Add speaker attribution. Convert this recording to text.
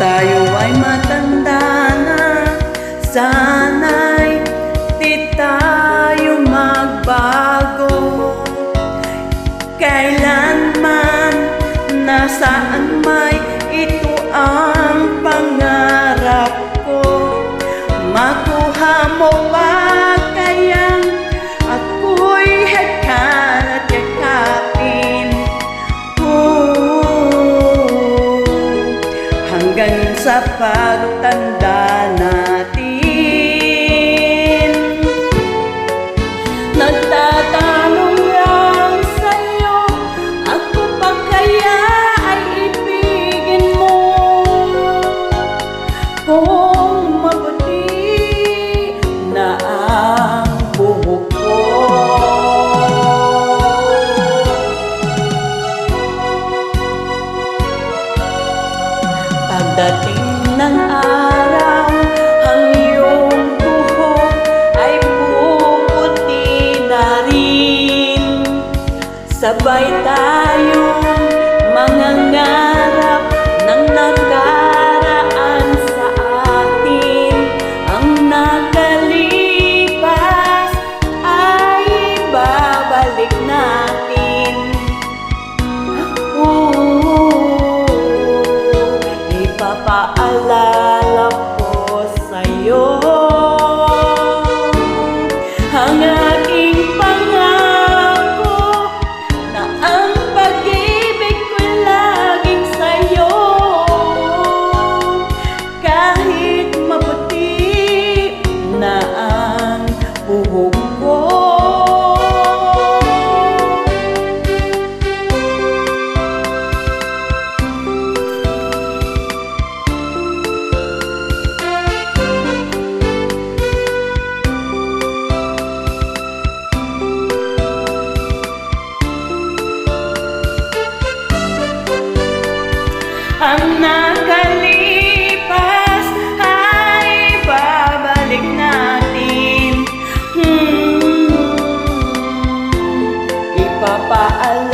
Speaker 1: tayo ay matanda na. Sana'y di tayo magbago. Kailanman nasaan may ito ay sa pagtanda natin. Nagtatanong lang sa'yo Ako pa kaya ay ibigin mo? Kung mabuti na ang buhok ko. Pagdating ng araw, ang iyong ay puputi na. Sabay tayo Papa, I love. I